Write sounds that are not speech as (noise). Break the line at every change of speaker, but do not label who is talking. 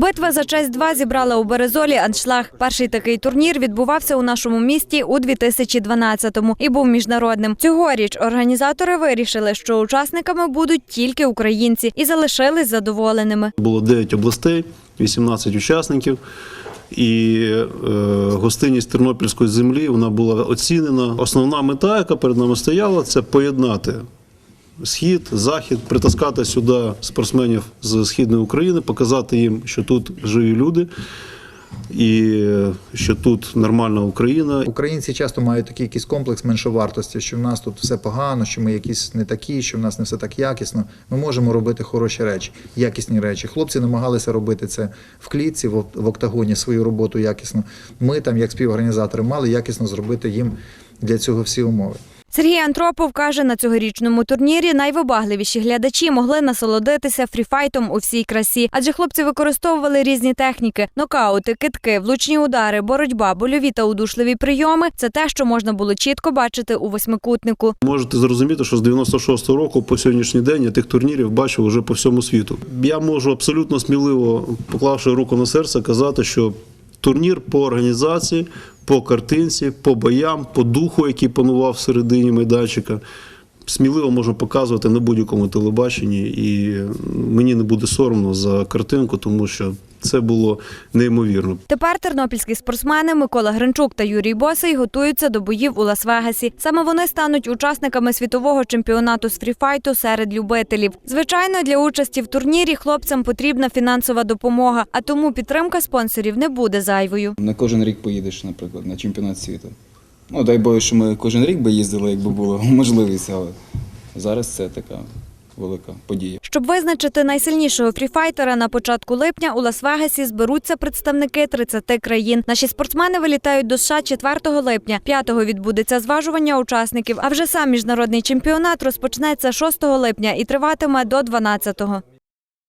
Битва за честь 2 зібрала у Березолі аншлаг. Перший такий турнір відбувався у нашому місті у 2012-му і був міжнародним. Цьогоріч організатори вирішили, що учасниками будуть тільки українці, і залишились задоволеними.
Було 9 областей, 18 учасників. І е, гостинність тернопільської землі вона була оцінена. Основна мета, яка перед нами стояла, це поєднати схід, захід, притаскати сюди спортсменів з східної України, показати їм, що тут живі люди і що тут нормальна Україна.
Українці часто мають такий якийсь комплекс меншовартості, що в нас тут все погано, що ми якісь не такі, що в нас не все так якісно. Ми можемо робити хороші речі, якісні речі. Хлопці намагалися робити це в клітці, в октагоні свою роботу якісно. Ми там, як співорганізатори, мали якісно зробити їм для цього всі умови.
Сергій Антропов каже, на цьогорічному турнірі найвибагливіші глядачі могли насолодитися фріфайтом у всій красі, адже хлопці використовували різні техніки: нокаути, китки, влучні удари, боротьба, больові та удушливі прийоми. Це те, що можна було чітко бачити у восьмикутнику.
Можете зрозуміти, що з 96-го року по сьогоднішній день я тих турнірів бачив вже по всьому світу. Я можу абсолютно сміливо, поклавши руку на серце, казати, що турнір по організації, по картинці, по боям, по духу, який панував всередині майданчика. Сміливо можу показувати на будь-якому телебаченні, і мені не буде соромно за картинку, тому що це було неймовірно.
Тепер тернопільські спортсмени Микола Гринчук та Юрій Босий готуються до боїв у Лас-Вегасі. Саме вони стануть учасниками світового чемпіонату з фріфайту серед любителів. Звичайно, для участі в турнірі хлопцям потрібна фінансова допомога, а тому підтримка спонсорів не буде зайвою.
Не кожен рік поїдеш, наприклад, на чемпіонат світу. Ну, дай Боже, що ми кожен рік би їздили, якби була (laughs) можливість, але зараз це така велика подія.
Щоб визначити найсильнішого фріфайтера на початку липня у Лас-Вегасі зберуться представники 30 країн. Наші спортсмени вилітають до США 4 липня. 5-го відбудеться зважування учасників. А вже сам міжнародний чемпіонат розпочнеться 6 липня і триватиме до 12-го.